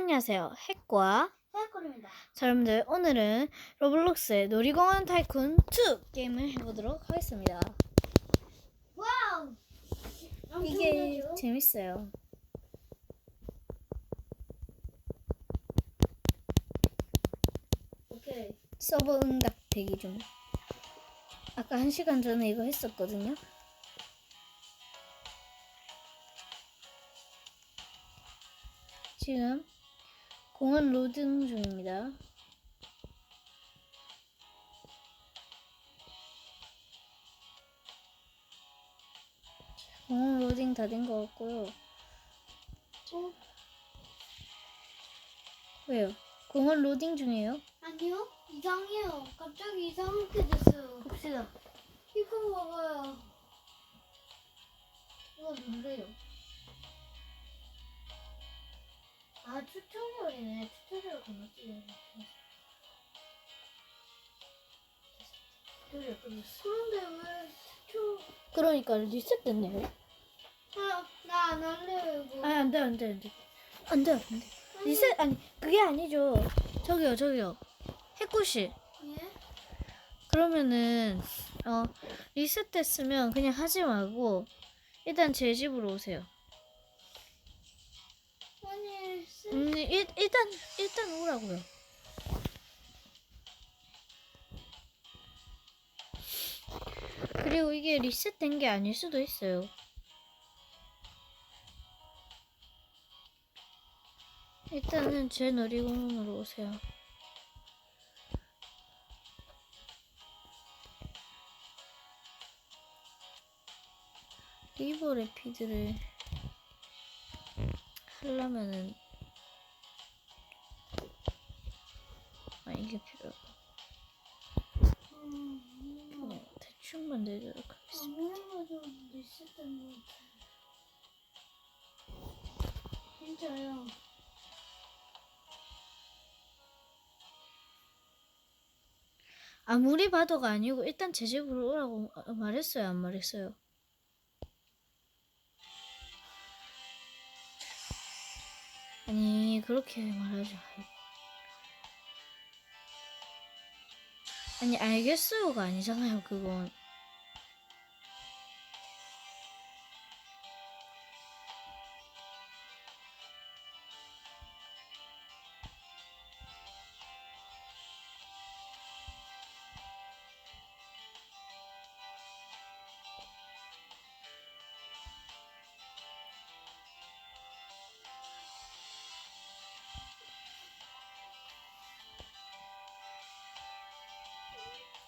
안녕하세요. 핵과 해골입니다. 자, 여러분들 오늘은 로블록스의 놀이공원 타이쿤 2 게임을 해보도록 하겠습니다. 와우! 이게 엄청나죠? 재밌어요. 오케이. 서버 응답 대기 중. 아까 한 시간 전에 이거 했었거든요. 지금 공원 로딩 중입니다. 공원 로딩 다 된 것 같고요. 어? 왜요? 공원 로딩 중이에요? 아니요. 이상해요. 갑자기 이상하게 됐어요. 봅시다. 이거 봐봐요. 이거 뭔데요? 아, 튜토리얼이네. 튜토리얼 건너뛰기. 튜토리얼 끝났어. 그런데 왜 튜토... 그러니까 리셋됐네요. 아, 나안 할래요, 이거. 아니 안돼 안돼 안돼 안돼 안돼 리셋 아니 그게 아니죠 저기요 저기요 해꾸씨 예? 그러면은 어 리셋됐으면 그냥 하지 말고 일단 제 집으로 오세요 음 일, 일단 일단 오라고요. 그리고 이게 리셋된 게 아닐 수도 있어요. 일단은 제 놀이공원으로 오세요. 리버 레피드를 하려면은 이게 필요하고 음, 그냥 대충만 하겠습니다 당연하죠. 리셋된 것 같아. 진짜요. 아무리 봐도가 아니고 일단 제 집으로 오라고 마- 말했어요 안 말했어요 아니 그렇게 말하지 말고 아니 알겠어요가 아니잖아요 그건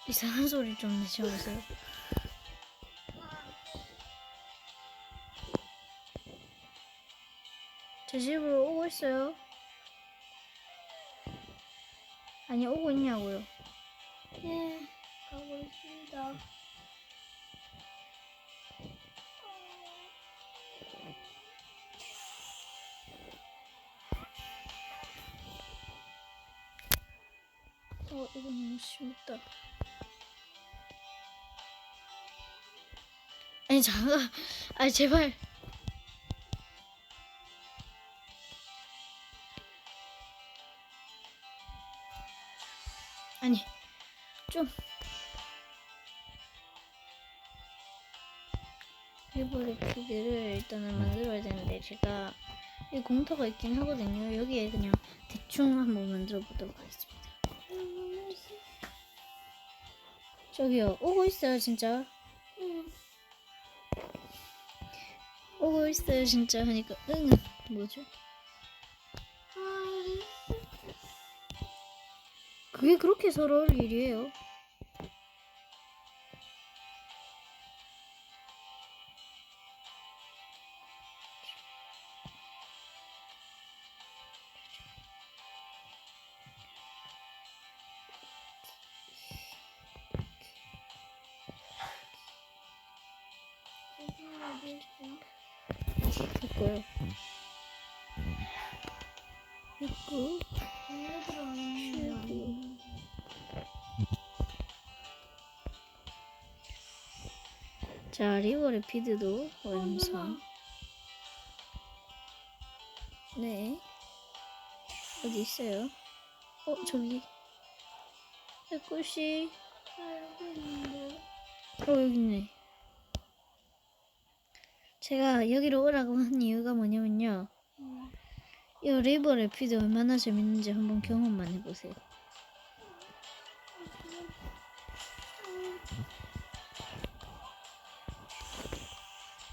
이상한 소리 좀 내지 마세요 제 집으로 오고 있어요 아니 오고 있냐고요 네, 가고 있습니다. 어, 이거 너무 심했다. 아니, 잠깐. 아니, 제발. 아니, 좀. 일본의 피드를 일단은 만들어야 되는데, 제가 이 공터가 있긴 하거든요. 여기에 그냥 대충 한번 만들어 보도록 하겠습니다. 저기요, 오고 있어요, 진짜. 오고 있어요, 진짜. 하니까, 응, 뭐죠? 그게 그렇게 서러울 일이에요. 됐고요. 됐고, 달려들어오는 자, 리버 레피드도 완성. 네. 어디 있어요? 어 저기 꽃이 알고 있는데. 어 여기 있네. 제가 여기로 오라고 한 이유가 뭐냐면요. 음. 이 레이버 래피드 얼마나 재밌는지 한번 경험만 해보세요.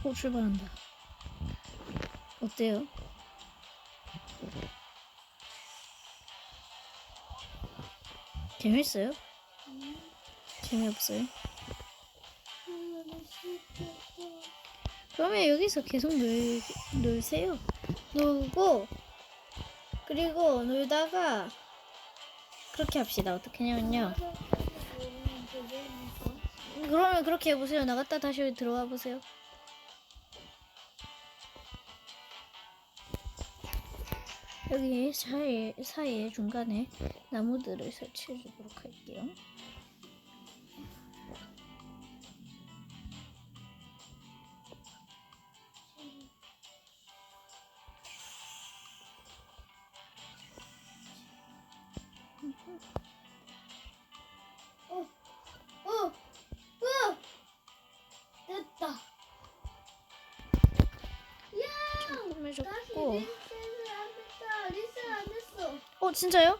오 출발한다. 어때요? 재밌어요? 재미없어요? 그러면 여기서 계속 놀, 놀세요. 놀고, 그리고 놀다가, 그렇게 합시다. 어떻게 하냐면요. 그러면 그렇게 해보세요. 나갔다 다시 들어와 보세요. 여기 사이에, 사이에 중간에 나무들을 설치해 주도록 할게요. 됐어. 어, 진짜요? 와,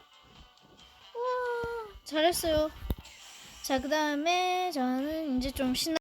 잘했어요. 자, 그 다음에 저는 이제 좀 신나.